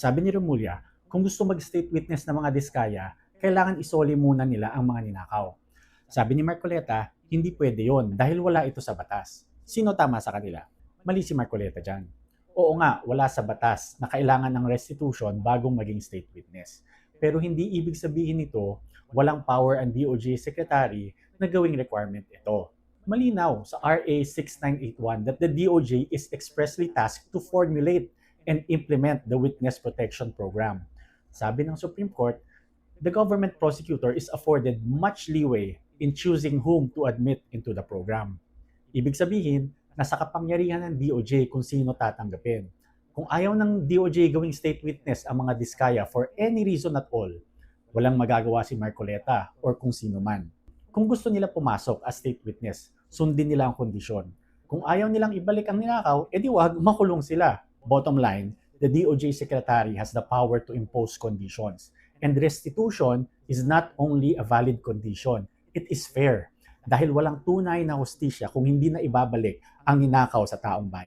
Sabi ni Remulla, kung gusto mag-state witness ng mga diskaya, kailangan isoli muna nila ang mga ninakaw. Sabi ni Marcoleta, hindi pwede yon dahil wala ito sa batas. Sino tama sa kanila? Mali si Marcoleta dyan. Oo nga, wala sa batas na kailangan ng restitution bagong maging state witness. Pero hindi ibig sabihin nito, walang power ang DOJ Secretary na gawing requirement ito. Malinaw sa RA 6981 that the DOJ is expressly tasked to formulate and implement the Witness Protection Program. Sabi ng Supreme Court, the government prosecutor is afforded much leeway in choosing whom to admit into the program. Ibig sabihin, nasa kapangyarihan ng DOJ kung sino tatanggapin. Kung ayaw ng DOJ gawing state witness ang mga diskaya for any reason at all, walang magagawa si Marcoleta or kung sino man. Kung gusto nila pumasok as state witness, sundin nila ang kondisyon. Kung ayaw nilang ibalik ang ninakaw, edi wag makulong sila. Bottom line, the DOJ Secretary has the power to impose conditions. And restitution is not only a valid condition, it is fair. Dahil walang tunay na hustisya kung hindi na ibabalik ang ninakaw sa taong bayan.